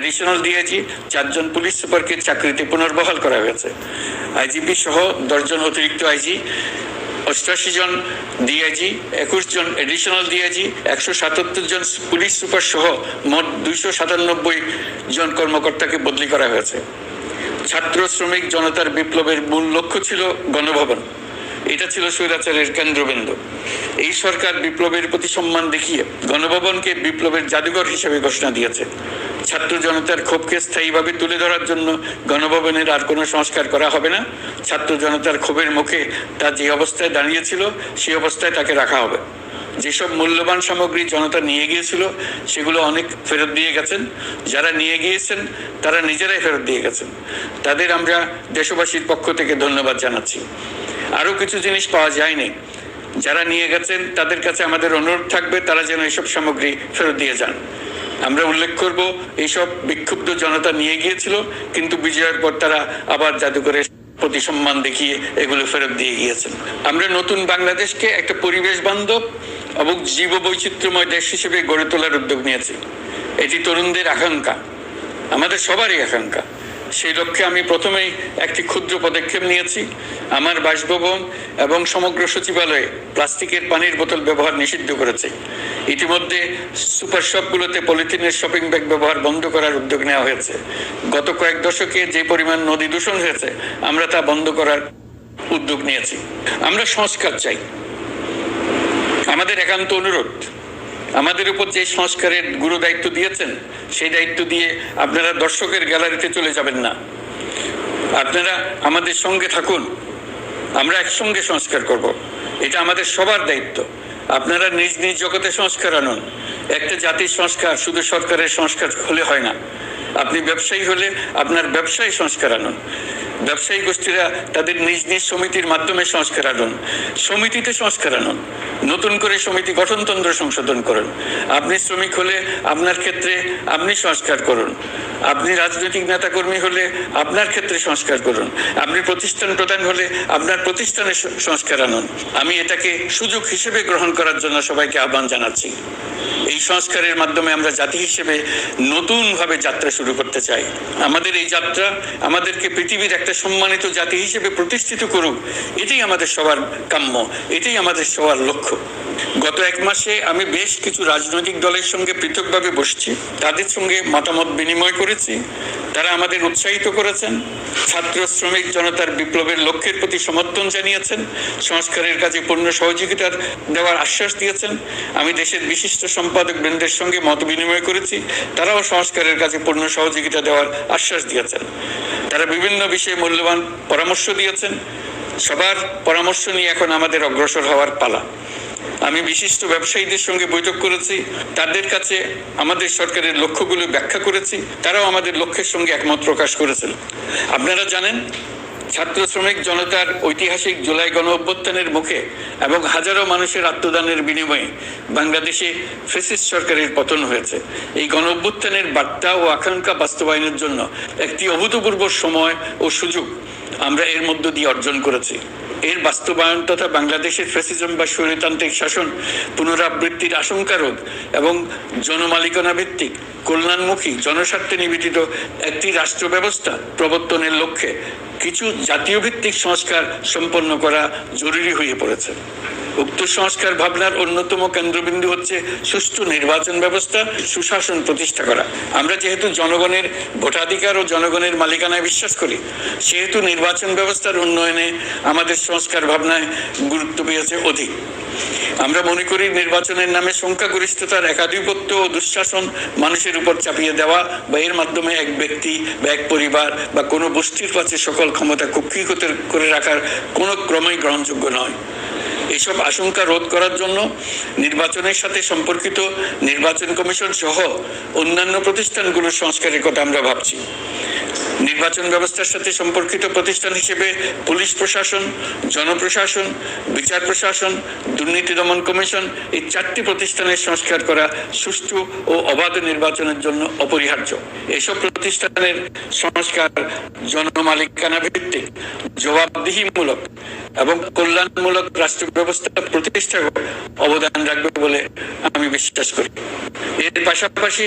Additional DIG চারজন police সুপারকে চাকরিতে পুনর্বহাল করা হয়েছে। আইজিপি সহ দশজন অতিরিক্ত আইজি অষ্টাশি জন ডিআইজি একুশ জন এডিশনাল ডিআইজি একশো সাতাত্তর জন পুলিশ সুপার সহ মোট দুইশো সাতানব্বই জন কর্মকর্তাকে বদলি করা হয়েছে। ছাত্র শ্রমিক জনতার বিপ্লবের মূল লক্ষ্য ছিল গণভবন। এটা ছিল স্বৈরাচারের কেন্দ্রবিন্দু। এই সরকার বিপ্লবের প্রতি সম্মান দেখিয়ে গণভবনকে বিপ্লবের জাদুঘর হিসেবে ঘোষণা দিয়েছে। ছাত্র জনতার ক্ষোভকে স্থায়ীভাবে তুলে ধরার জন্য গণভবনের আর কোনো সংস্কার করা হবে না। ছাত্র জনতার ক্ষোভের মুখে তা যে অবস্থায় দাঁড়িয়েছিল সেই অবস্থায় তাকে রাখা হবে। যেসব মূল্যবান সামগ্রী জনতা নিয়ে গিয়েছিল, সেগুলো অনেক ফেরত দিয়ে গেছেন। যারা নিয়ে গিয়েছেন, তারা নিজেরাই ফেরত দিয়ে গেছেন। তাদের আমরা দেশবাসীর পক্ষ থেকে ধন্যবাদ জানাচ্ছি। আরও কিছু জিনিস পাওয়া যায়নি। যারা নিয়ে গেছেন, তাদের কাছে আমাদের অনুরোধ থাকবে, তারা যেন এসব সামগ্রী ফেরত দিয়ে যান। আমরা উল্লেখ করব, এইসব বিক্ষুব্ধ জনতা নিয়ে গিয়েছিল, কিন্তু বিজয়ের পর তারা আবার জাদুঘরে প্রতি সম্মান দেখিয়ে এগুলো ফেরত দিয়ে গিয়েছেন। আমরা নতুন বাংলাদেশকে একটা পরিবেশ বান্ধব এবং জীব বৈচিত্র্যময় দেশ হিসেবে গড়ে তোলার উদ্যোগ নিয়েছি। এটি তরুণদের আকাঙ্ক্ষা। আমাদের সবারই আকাঙ্ক্ষা। সেই লক্ষ্যে আমি প্রথমেই একটি ক্ষুদ্র পদক্ষেপ নিয়েছি। আমার বাসভবন এবং সমগ্র সচিবালয়ে প্লাস্টিকের পানির বোতল ব্যবহার নিষিদ্ধ করেছে। ইতিমধ্যে সুপার শপগুলোতে পলিথিনের শপিং ব্যাগ ব্যবহার বন্ধ করার উদ্যোগ নেওয়া হয়েছে। গত কয়েক দশকে যে পরিমাণ নদী দূষণ হয়েছে, আমরা তা বন্ধ করার উদ্যোগ নিয়েছি। আমরা সংস্কার চাই। আমাদের একান্ত অনুরোধ আমাদের উপর যে সংস্কারের গুরু দায়িত্ব দিয়েছেন, সেই দায়িত্ব দিয়ে আপনারা দর্শকের গ্যালারিতে চলে যাবেন না। আপনারা আমাদের সঙ্গে থাকুন। আমরা একসঙ্গে সংস্কার করব। এটা আমাদের সবার দায়িত্ব। আপনারা নিজ নিজ জগতে সংস্কার আনুন। একটা জাতির সংস্কার শুধু সরকারের সংস্কার হলে হয় না। আপনি ব্যবসায়ী হলে আপনার ব্যবসায় সংস্কার আনুন। ব্যবসায়ী গোষ্ঠীরা তাদের নিজ নিজ সমিতির মাধ্যমে সংস্কার আনুন। সমিতিতে সংস্কার আনুন। নতুন করে সমিতি গঠনতন্ত্র সংশোধন করুন। আপনি শ্রমিক হলে আপনার ক্ষেত্রে আপনি সংস্কার করুন। আপনি রাজনৈতিক নেতাকর্মী হলে আপনার ক্ষেত্রে সংস্কার করুন। আপনি প্রতিষ্ঠান প্রধান হলে আপনার প্রতিষ্ঠানে সংস্কার আনুন। আমি এটাকে সুযোগ হিসেবে গ্রহণ করার জন্য সবাইকে আহ্বান জানাচ্ছি। এই সংস্কারের মাধ্যমে আমরা জাতি হিসেবে নতুনভাবে যাত্রা শুরু করতে চাই। আমাদের এই যাত্রা আমাদেরকে পৃথিবীর একটা সম্মানিত জাতি হিসেবে প্রতিষ্ঠিত করুক, এটাই আমাদের সবার কাম্য, এটাই আমাদের সবার লক্ষ্য। গত এক মাসে আমি বেশ কিছু রাজনৈতিক দলের সঙ্গে পৃথকভাবে বসছি, তাদের সঙ্গে মতামত বিনিময় করেছি তারা আমাদের উৎসাহিত করেছেন। ছাত্র শ্রমিক জনতার বিপ্লবের লক্ষ্যের প্রতি সমর্থন জানিয়েছেন। সংস্কারের কাজে পূর্ণ সহযোগিতার দেওয়ার আশ্বাস দিয়েছেন। আমি দেশের বিশিষ্ট সম্পাদক বৃন্দের সঙ্গে মত বিনিময় করেছি। তারাও সংস্কারের কাজে পূর্ণ সহযোগিতা দেওয়ার আশ্বাস দিয়েছেন। তারা বিভিন্ন বিষয়ে মূল্যবান পরামর্শ দিয়েছেন। সবার পরামর্শ নিয়ে এখন আমাদের অগ্রসর হওয়ার পালা। আমি বিশিষ্ট ব্যবসায়ীদের সঙ্গে বৈঠক করেছি, তাদের কাছে আমাদের সরকারের লক্ষ্যগুলো ব্যাখ্যা করেছি, তারাও আমাদের লক্ষ্যের সঙ্গে একমত প্রকাশ করেছেন আপনারা জানেন, ছাত্র শ্রমিক জনতার ঐতিহাসিক জুলাই গণ অভ্যুত্থানের মুখে এবং হাজারো মানুষের আত্মদানের বিনিময়ে বাংলাদেশে ফেসিস্ট সরকারের পতন হয়েছে। এই গণ অভ্যুত্থানের বার্তা ও আকাঙ্ক্ষা বাস্তবায়নের জন্য একটি অভূতপূর্ব সময় ও সুযোগ আমরা এর মধ্য দিয়ে অর্জন করেছি। এর বাস্তবায়ন তথা বাংলাদেশের ফ্যাসিজম বা স্বৈরতান্ত্রিক শাসন পুনরাবৃত্তির আশঙ্কা রোধ এবং জনমালিকানা ভিত্তিক কল্যাণমুখী জনস্বার্থে নিবেদিত একটি রাষ্ট্র ব্যবস্থা প্রবর্তনের লক্ষ্যে কিছু জাতীয় ভিত্তিক সংস্কার সম্পন্ন করা জরুরি হয়ে পড়েছে। উক্ত সংস্কার ভাবনার অন্যতম কেন্দ্রবিন্দু হচ্ছে সুষ্ঠু নির্বাচন ব্যবস্থা, সুশাসন প্রতিষ্ঠা করা। আমরা যেহেতু জনগণের ভোটাধিকার ও জনগণের মালিকানায় বিশ্বাস করি, সেহেতু নির্বাচন ব্যবস্থার উন্নয়নে আমাদের সংস্কার ভাবনায় গুরুত্ব পেয়েছে অধিক। আমরা মনে করি নির্বাচনের নামে সংখ্যাগরিষ্ঠতার একাধিপত্য ও দুঃশাসন মানুষের উপর চাপিয়ে দেওয়া বা এর মাধ্যমে এক ব্যক্তি বা এক পরিবার বা কোনো গোষ্ঠীর কাছে সকল ক্ষমতা কুক্ষিগত করে রাখার কোনো ক্রমেই গ্রহণযোগ্য নয়। এসব আশঙ্কা রোধ করার জন্য নির্বাচনের সাথে সম্পর্কিত নির্বাচন কমিশন সহ অন্যান্য প্রতিষ্ঠানগুলোর সংস্কারের কথা আমরা ভাবছি। নির্বাচন ব্যবস্থার সাথে সম্পর্কিত প্রতিষ্ঠান হিসেবে পুলিশ প্রশাসন, জনপ্রশাসন, বিচার প্রশাসন, দুর্নীতি দমন কমিশন এই চারটি প্রতিষ্ঠানের সংস্কার করা সুষ্ঠু ও অবাধ নির্বাচনের জন্য অপরিহার্য। এসব প্রতিষ্ঠানের সংস্কার জনমালিকানা ভিত্তিক জবাবদিহিমূলক এবং কল্যাণমূলক রাষ্ট্র ব্যবস্থা প্রতিষ্ঠা অবদান রাখবে বলে আমি বিশ্বাস করি। এর পাশাপাশি